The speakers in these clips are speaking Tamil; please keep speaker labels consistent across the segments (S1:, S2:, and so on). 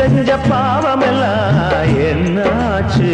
S1: செஞ்ச பாவமெல்லாம் என்னாச்சு?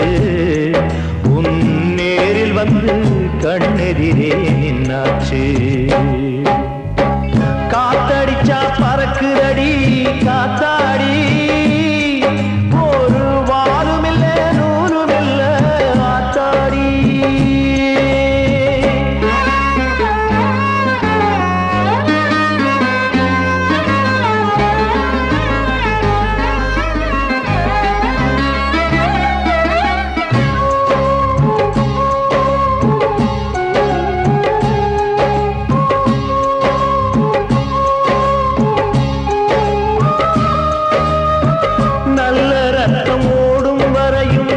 S1: வரையும்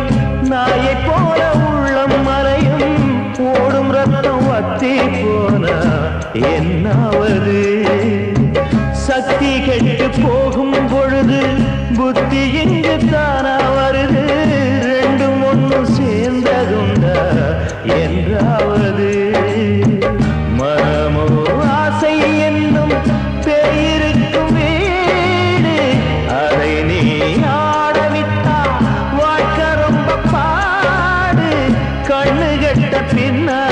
S1: நாயை போல உள்ளம் மறையும் ஓடும் ரத்தம் வத்தி போன என்னாவது? சக்தி கெட்டு போகும் பொழுது புத்தி இங்கு தானா வருது?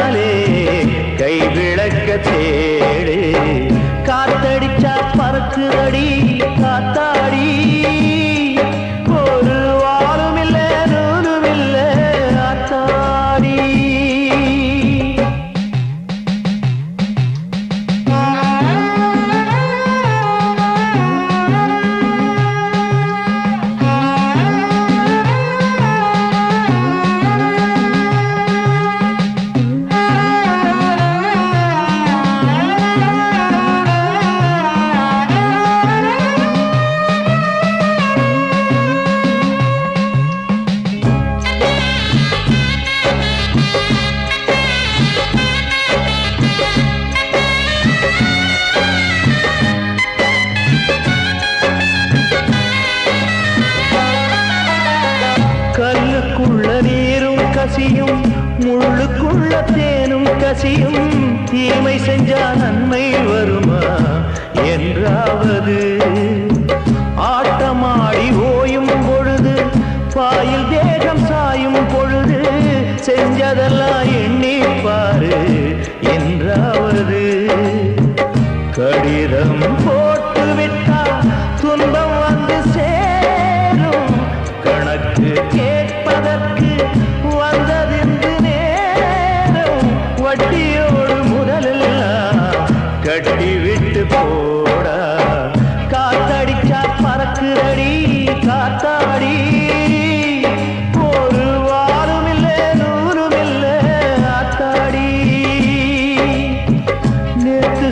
S1: பின்னாலே நீரும் கசியும் முள்ளுக்குள்ள தேனும் கசியும் தீமை செஞ்சா நன்மை வருமா என்றாவது. ஆட்டமாடி ஓயும் பொழுது பாயில்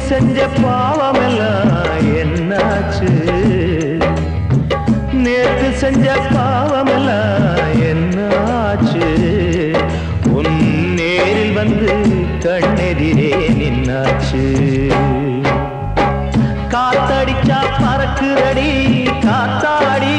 S1: செஞ்ச பாவமெல்லாம் என்னாச்சு? நேற்று செஞ்ச பாவமெல்லாம் என்னாச்சு? உன் நேரில் வந்து கண்ணெதிரே நின்னாச்சு. காத்தடிச்சா பறக்குதடி காத்தாடி.